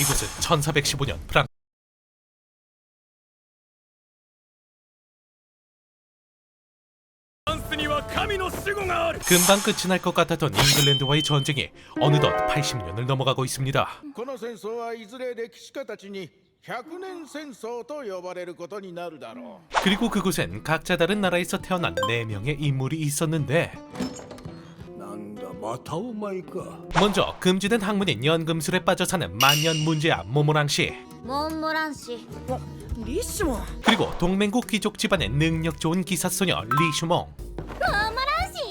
이곳은 1415년 프랑 フランスには神の守護がある 금방 끝이 날 것 같았던 잉글랜드와의 전쟁이 어느덧 80년을 넘어가고 있습니다. この戦争はいずれ歴史家たちに百年戦争と呼ばれることになるだろ 그리고 그곳엔 각자 다른 나라에서 태어난 4명의 인물이 있었는데 なんだまたお前か 먼저 금지된 학문인 연금술에 빠져 사는 만년 문제아 모모랑 씨 モンモラン氏リッシュモン 그리고 동맹국 귀족 집안의 능력 좋은 기사 소녀 리슈몽 モンモラン氏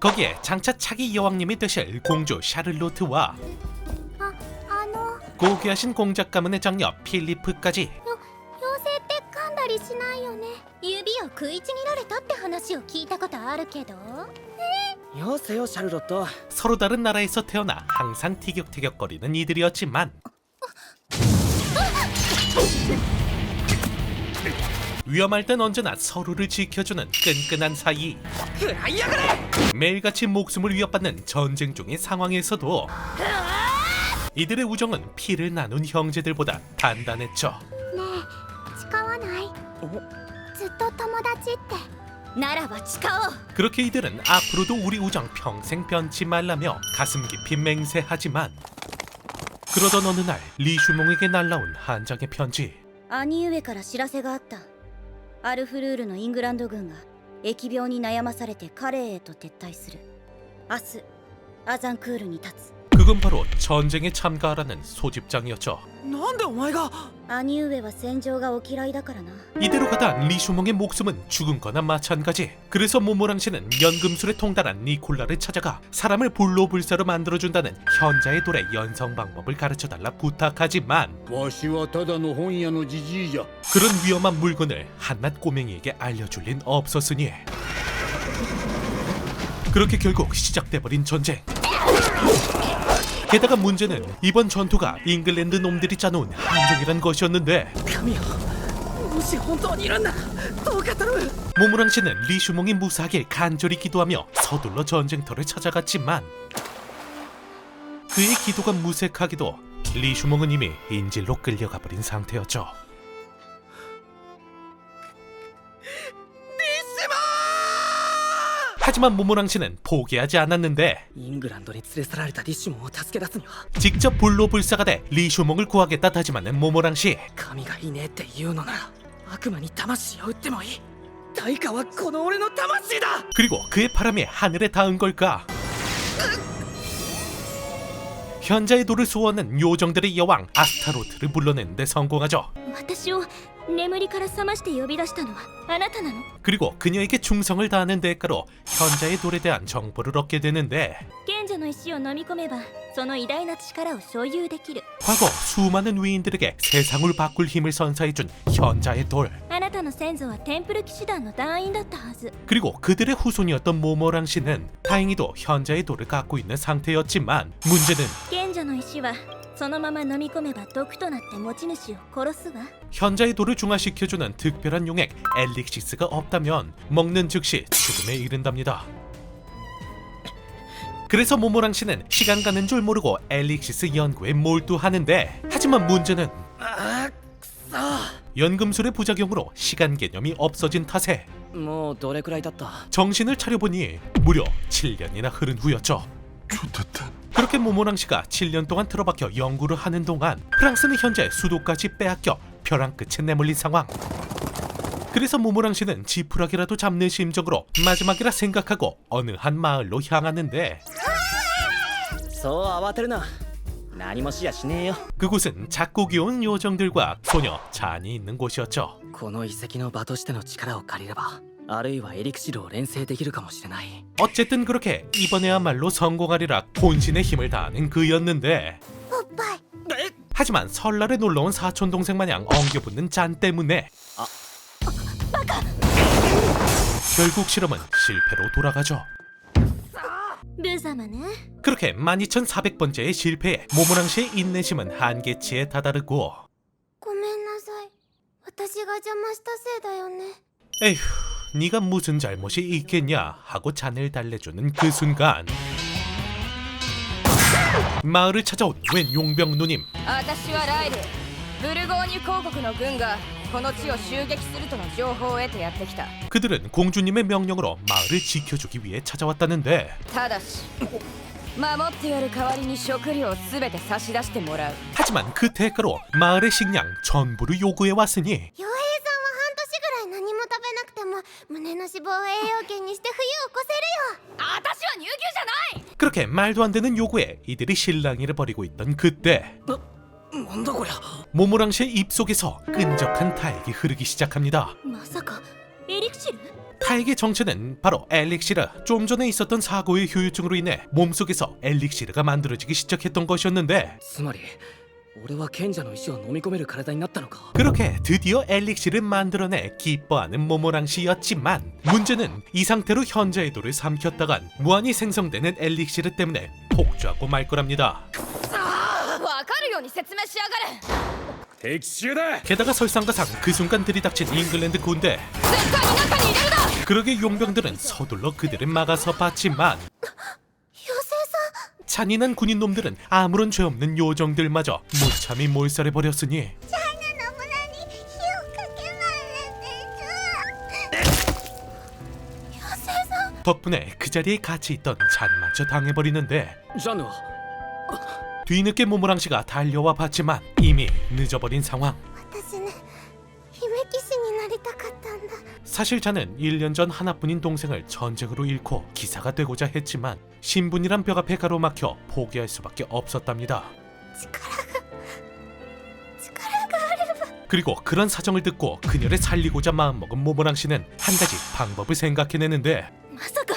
거기에 장차 차기 여왕님이 되실 공주 샤를로트와 ああの 고귀하신 공작 가문의 장녀 필리프까지 食いちぎられたって話を聞いたことあるけどよせよシャルロット 서로 다른 나라에서 태어나 항상 티격태격거리는 이들이었지만 위험할 땐 언제나 서로를 지켜주는 끈끈한 사이 食らいやがれ 매일같이 목숨을 위협받는 전쟁 중의 상황에서도 이들의 우정은 피를 나눈 형제들보다 단단했죠 ねえ誓わないずっと 友達ってならば誓おう 그렇게 이들은 앞으로도 우리 우정 평생 변치 말라며 가슴 깊이 맹세하지만 그러던 어느 날 리슈몽에게 날라온 한 장의 편지 兄上から知らせがあったアルフルールのイングランド軍が疫病に悩まされてカレーへと撤退する明日アザンクールに立つ 그건 바로 전쟁에 참가하라는 소집장이었죠 なんでお前が兄上は戦場がお嫌いだからな 이대로 가다 리슈몽의 목숨은 죽은 거나 마찬가지 그래서 모모랑 씨는 연금술에 통달한 니콜라를 찾아가 사람을 불로불사로 만들어준다는 현자의 돌의 연성 방법을 가르쳐달라 부탁하지만 わしはただの本屋のじじいじゃ 그런 위험한 물건을 한낱 꼬맹이에게 알려줄 린 없었으니 그렇게 결국 시작돼버린 전쟁 게다가 문제는 이번 전투가 잉글랜드 놈들이 짜놓은 함정이란 것이었는데 神よもし本当にいるんだどうか頼む 모무랑 씨는 리슈몽이 무사하길 간절히 기도하며 서둘러 전쟁터를 찾아갔지만 그의 기도가 무색하기도 리슈몽은 이미 인질로 끌려가 버린 상태였죠. 하지만 모모랑씨는 포기하지 않았는데 직접 불로 불사가 돼 리쇼몽을 구하겠다 다짐하는 모모랑씨. 그리고 그의 바람이 하늘에 닿은 걸까? 현자의 돌을 수호하는 요정들의 여왕 아스타로트를 불러내는데 성공하죠. 私を眠りから覚まして呼び出したのはあなたなの 그리고 그녀에게 충성을 다하는 대가로 현자의 돌에 대한 정보를 얻게 되는데 賢者の石を飲み込めばその偉大な力を所有できる 과거 수많은 위인들에게 세상을 바꿀 힘을 선사해준 현자의 돌 あなたの先祖はテンプル騎士団の団員だったはず 그리고 그들의 후손이었던 모모랑 씨는 다행히도 현자의 돌을 갖고 있는 상태였지만 문제는 賢者の石はそのまま飲み込めば毒となって持ち主を殺すわ 현자의 돌을 중화시켜주는 특별한 용액 엘릭시스가 없다면 먹는 즉시 죽음에 이른답니다. 그래서 모모랑 씨는 시간 가는 줄 모르고 엘릭시스 연구에 몰두하는데 하지만 문제는 あくそ 연금술의 부작용으로 시간 개념이 없어진 탓에 もうどれくらい経った 정신을 차려보니 무려 7년이나 흐른 후였죠. 그렇게 모모랑 씨가 7년 동안 틀어박혀 연구를 하는 동안 프랑스는 현재 수도까지 빼앗겨 벼랑 끝에 내몰린 상황. 그래서 모모랑 씨는 지푸라기라도 잡는 심정으로 마지막이라 생각하고 어느 한 마을로 향하는데 そう慌てるな何もしやしねえよ 그곳은 작고 귀여운 요정들과 소녀 잔이 있는 곳이었죠. この遺跡の場としての力を借りればあるいはエリクシルを錬成できるかもしれない 어쨌든 그렇게 이번에야말로 성공하리라 본신의 힘을 다하는 그였는데 おっぱい 하지만 설날에 놀러온 사촌 동생 마냥 엉겨붙는 잔 때문에 아. 결국 실험은 실패로 돌아가죠. ブー様ね 그렇게 12,400번째의 실패에 모모랑 씨의 인내심은 한계치에 다다르고 ごめんなさい私が邪魔したせいだよね 에휴 네가 무슨 잘못이 있겠냐 하고 잔을 달래주는 그 순간 마을을 찾아온 웬 용병 누님 私はライルブルゴーニュ公国の軍が この地を襲撃するとの情報を得てやってきた 그들은 공주님의 명령으로 마을을 지켜주기 위해 찾아왔다는데 ただし守ってやる代わりに食料を全て差し出してもらう 하지만 그 대가로 마을의 식량 전부를 요구해 왔으니 傭兵さんは半年ぐらい何も食べなくても胸の脂肪を栄養源にして冬を越せるよ私は乳牛じゃない 그렇게 말도 안 되는 요구에 이들이 실랑이를 벌이고 있던 그때 な んだこりゃ 모모랑 씨의 입속에서 끈적한 타액이 흐르기 시작합니다. まさかエリクシル 타액의 정체는 바로 엘릭시르. 좀 전에 있었던 사고의 후유증으로 인해 몸속에서 엘릭시르가 만들어지기 시작했던 것이었는데 つまり俺は賢者の石を飲み込める体になったのか 그렇게 드디어 엘릭시를 만들어내 기뻐하는 모모랑 씨였지만 문제는 이 상태로 현자의 돌을 삼켰다간 무한히 생성되는 엘릭시르 때문에 폭주하고 말 거랍니다. わかるように説明しやがれ敵襲だ 게다가 설상가상 그 순간 들이닥친 잉글랜드 군대 絶対に中に入れるな 그러게 용병들은 서둘러 그들을 막아서 봤지만 妖精さん 잔인한 군인 놈들은 아무런 죄 없는 요정들마저 무참히 몰살해 버렸으니 チャイナの村に火をかけられてる妖精さん 덕분에 그 자리에 같이 있던 잔마저 당해버리는데 ジャンヌは 뒤늦게 모모랑 씨가 달려와 봤지만 이미 늦어버린 상황 私ね姫騎士になりたかったんだ 사실 자는 1년 전 하나뿐인 동생을 전쟁으로 잃고 기사가 되고자 했지만 신분이란 벽 앞에 가로막혀 포기할 수밖에 없었답니다 力が力があれば 그리고 그런 사정을 듣고 그녀를 살리고자 마음먹은 모모랑 씨는 한 가지 방법을 생각해내는데 まさか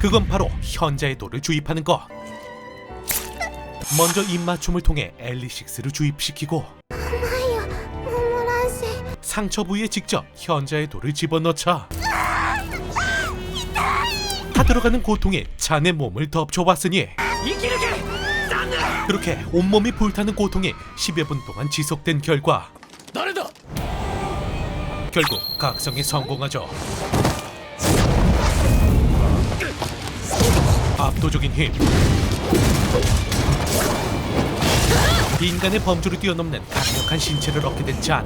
그건 바로 현자의 돌을 주입하는 것. 먼저 입맞춤을 통해 엘리식스를 주입시키고 상처 부위에 직접 현자의 돌을 집어넣자. 타들어가는 고통에 자네 몸을 덮쳐봤으니 그렇게 온몸이 불타는 고통이 10여 분 동안 지속된 결과 결국 각성에 성공하죠. 압도적인 힘. 인간의 범주를 뛰어넘는 강력한 신체를 얻게 된 잔.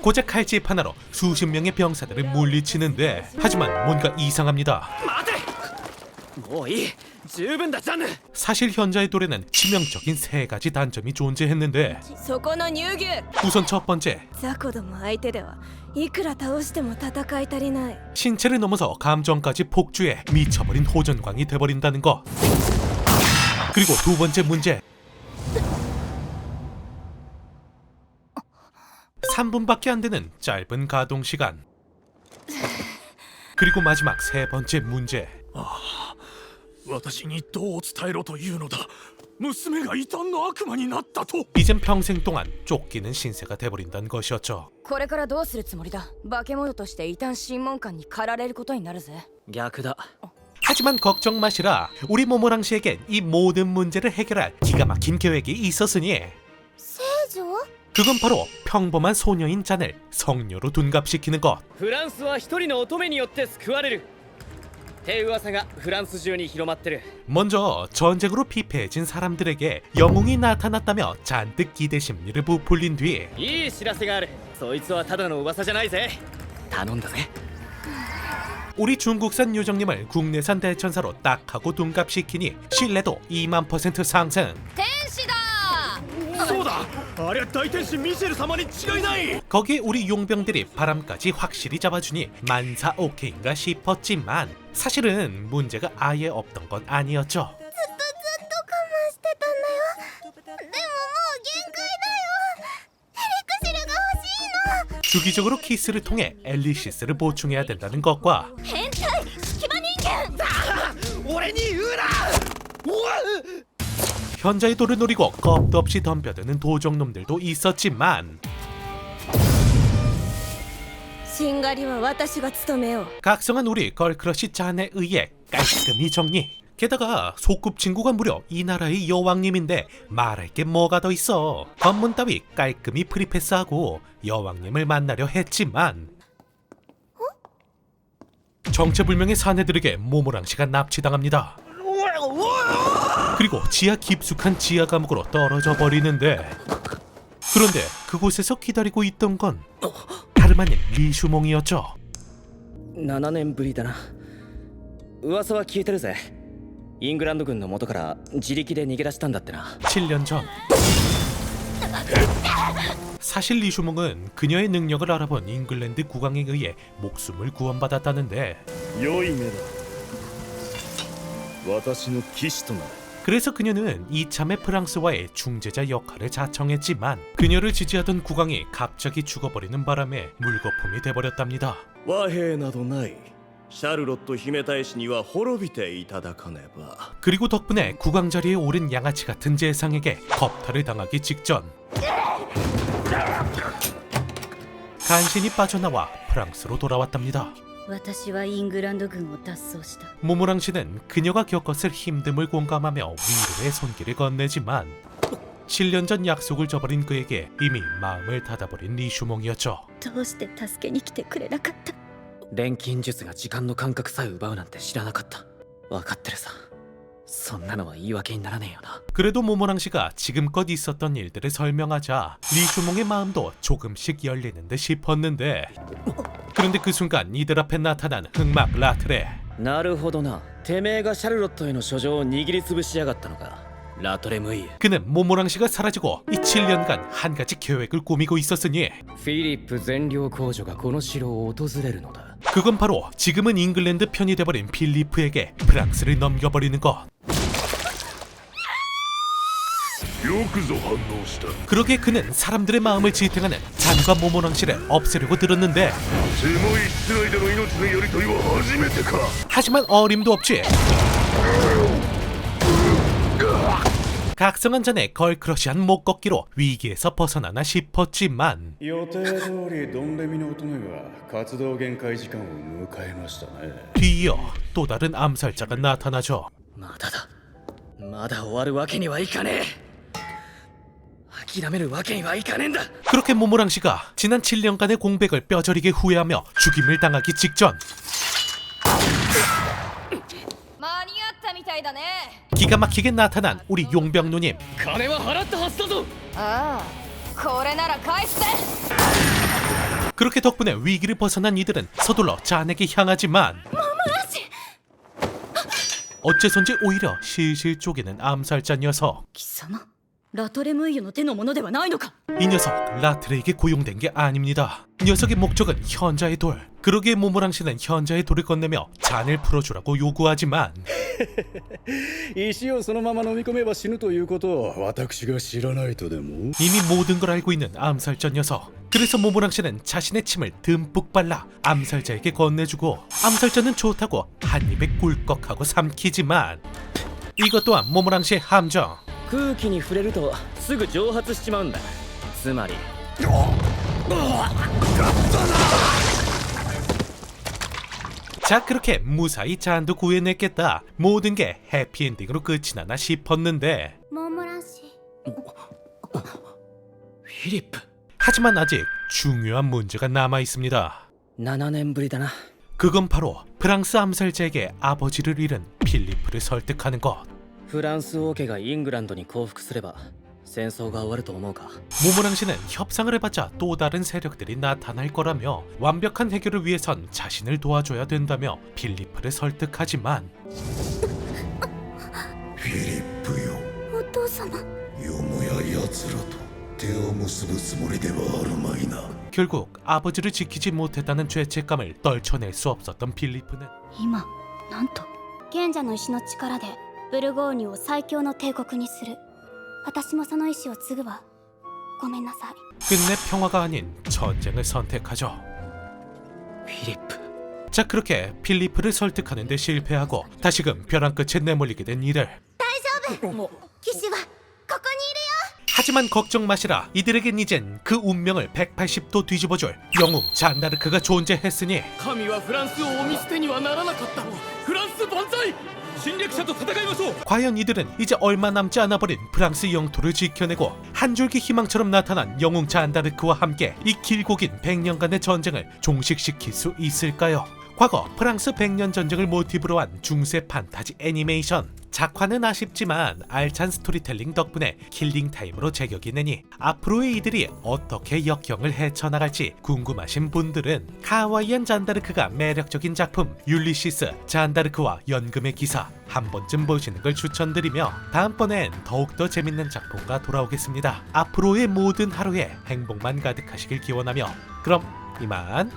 고작 칼집 하나로 수십 명의 병사들을 물리치는데 하지만 뭔가 이상합니다. 待てもういい十分だジャンヌ 사실 현자의 돌에는 치명적인 세 가지 단점이 존재했는데 そこの乳牛 우선 첫 번째 雑魚ども相手ではいくら倒しても戦い足りない 신체를 넘어서 감정까지 폭주해 미쳐버린 호전광이 돼버린다는 것. 그리고 두 번째 문제. 3분밖에 안 되는 짧은 가동 시간. 그리고 마지막 세 번째 문제. 私にどう伝えろというのだ娘が異端の悪魔になったと 이젠 평생 동안 쫓기는 신세가 돼버린다는 것이었죠. これからどうするつもりだ化け物として異端審問官に駆られることになるぜ逆だ 하지만 걱정 마시라. 우리 모모랑 씨에겐 이 모든 문제를 해결할 기가 막힌 계획이 있었으니 聖女 그건 바로 평범한 소녀인 잔을 성녀로 둔갑시키는 것. フランスは一人の乙女によって救われるって噂がフランス中に広まってる 먼저 전쟁으로 피폐해진 사람들에게 영웅이 나타났다며 잔뜩 기대 심리를 부풀린 뒤 いい知らせがあるそいつはただの噂じゃないぜ頼んだぜ 우리 중국산 요정님을 국내산 대천사로 딱 하고 둔갑시키니 신뢰도 2만 퍼센트 상승 天使だそうだありゃ大天使ミシェル様に違いない 거기에 우리 용병들이 바람까지 확실히 잡아주니 만사 오케이인가 싶었지만 사실은 문제가 아예 없던 건 아니었죠 ずっとずっと我慢してたんだよでも 주기적으로 키스를 통해 엘리시스를 보충해야 된다는 것과 현자의 돌을 노리고 겁도 없이 덤벼드는 도적놈들도 있었지만 각성한 우리 걸크러쉬 잔에 의해 깔끔히 정리. 게다가 소꿉친구가 무려 이 나라의 여왕님인데 말할 게 뭐가 더 있어. 검문 따위 깔끔히 프리패스하고 여왕님을 만나려 했지만 정체불명의 사내들에게 모모랑씨가 납치당합니다. 그리고 지하 깊숙한 지하 감옥으로 떨어져 버리는데 그런데 그곳에서 기다리고 있던 건 다름 아닌 리슈몽이었죠. 7年ぶりだな噂は聞いてるぜ イングランド軍の元から自力で逃げ出したんだってな 7년 전 사실 리슈몽은 그녀의 능력을 알아본 잉글랜드 국왕에 의해 목숨을 구원받았다는데 良い目だ私の騎士となれ 그래서 그녀는 이참에 프랑스와의 중재자 역할을 자청했지만 그녀를 지지하던 국왕이 갑자기 죽어버리는 바람에 물거품이 돼버렸답니다. 和平などない シャルロット姫大使には滅びていただかねば 그리고 덕분에 국왕 자리에 오른 양아치 같은 재상에게 겁탈을 당하기 직전 간신히 빠져나와 프랑스로 돌아왔답니다. 私はイングランド軍を脱走した 모모랑 씨는 그녀가 겪었을 힘듦을 공감하며 위로의 손길을 건네지만 7년 전 약속을 저버린 그에게 이미 마음을 닫아버린 리슈몽이었죠. どうして助けに来てくれなかった 錬金術が時間の感覚さえ奪うなんて知らなかった分かってるさそんなのは言い訳にならねえよな 그래도 모모랑 씨가 지금껏 있었던 일들을 설명하자 리슈몽의 마음도 조금씩 열리는 듯 싶었는데 그런데 그 순간 이들 앞에 나타난 흑막 라트레 なるほどなてめえがシャルロットへの書状を握りつぶしやがったのかラトレムイエ 그는 모모랑 씨가 사라지고 이 7년간 한 가지 계획을 꾸미고 있었으니 フィリップ全領公女がこの城を訪れるのだ 그건 바로 지금은 잉글랜드 편이 돼버린 필리프에게 프랑스를 넘겨버리는 것. 그러게 그는 사람들의 마음을 지탱하는 잔과 모모 왕실을 없애려고 들었는데. 하지만 어림도 없지. 각성한 전에 걸크러쉬한 목꺾기로 위기에서 벗어나나 싶었지만 予定通りドンレミの乙女が活動限界時間を迎えましたね 뒤이어 또 다른 암살자가 나타나죠 まだだまだ終わるわけにはいかねえ諦めるわけにはいかねえんだ 그렇게 모모랑 씨가 지난 7년간의 공백을 뼈저리게 후회하며 죽임을 당하기 직전 合ったみたいだね 기가 막히게 나타난 우리 용병 누님 金は払ったはずだぞああこれなら返すぜ 그렇게 덕분에 위기를 벗어난 이들은 서둘러 잔에게 향하지만 어째선지 오히려 실실 쪼개는 암살자 녀석 貴様 ラトレムイユの手のものではないのか 이 녀석 라트레에게 고용된 게 아닙니다 녀석의 목적은 현자의 돌 그러기에 모모랑 씨는 현자의 돌을 건네며 잔을 풀어주라고 요구하지만 石をそのまま飲み込めば死ぬということを私が知らないとでも 이미 모든 걸 알고 있는 암살자 녀석 그래서 모모랑 씨는 자신의 침을 듬뿍 발라 암살자에게 건네주고 암살자는 좋다고 한 입에 꿀꺽하고 삼키지만 이것 또한 모모랑 씨의 함정 空気に触れるとすぐ蒸発しちまうんだつまり 자 그렇게 무사히 잔도 구해냈겠다 모든 게 해피엔딩으로 끝이 나나 싶었는데 モンモラン氏フィリップ 하지만 아직 중요한 문제가 남아 있습니다 7年ぶりだな 그건 바로 프랑스 암살자에게 아버지를 잃은 필리프를 설득하는 것 フランス王家がイングランドに降伏すれば戦争が終わると思うか 모모랑 씨는 협상을 해봤자 또 다른 세력들이 나타날 거라며 완벽한 해결을 위해선 자신을 도와줘야 된다며 필리프를 설득하지만 フィリップよお父様よもや奴らと手を結ぶつもりではあるまいな 결국 아버지를 지키지 못했다는 죄책감을 떨쳐낼 수 없었던 필리프는 今なんと賢者の石の力で ブルゴーニュを最強の帝国にする私もその意志を継ぐわごめんなさい 끝내 평화가 아닌 전쟁을 선택하죠 フィリップ 자 그렇게 필리프를 설득하는 데 실패하고 다시금 벼랑 끝에 내몰리게 된 이들 騎士はここに 하지만 걱정 마시라 이들에겐 이젠 그 운명을 180도 뒤집어줄 영웅 잔다르크가 존재했으니 神はフランスをお見捨てにはならなかったフランス万歳 과연 이들은 이제 얼마 남지 않아 버린 프랑스 영토를 지켜내고 한 줄기 희망처럼 나타난 영웅차 안다르크와 함께 이 길고 긴 100년간의 전쟁을 종식시킬 수 있을까요? 과거 프랑스 100년 전쟁을 모티브로 한 중세 판타지 애니메이션 작화는 아쉽지만 알찬 스토리텔링 덕분에 킬링 타임으로 제격이 내니 앞으로의 이들이 어떻게 역경을 헤쳐나갈지 궁금하신 분들은 카와이안 잔다르크가 매력적인 작품 율리시스 잔다르크와 연금의 기사 한 번쯤 보시는 걸 추천드리며 다음번엔 더욱더 재밌는 작품과 돌아오겠습니다. 앞으로의 모든 하루에 행복만 가득하시길 기원하며 그럼 이만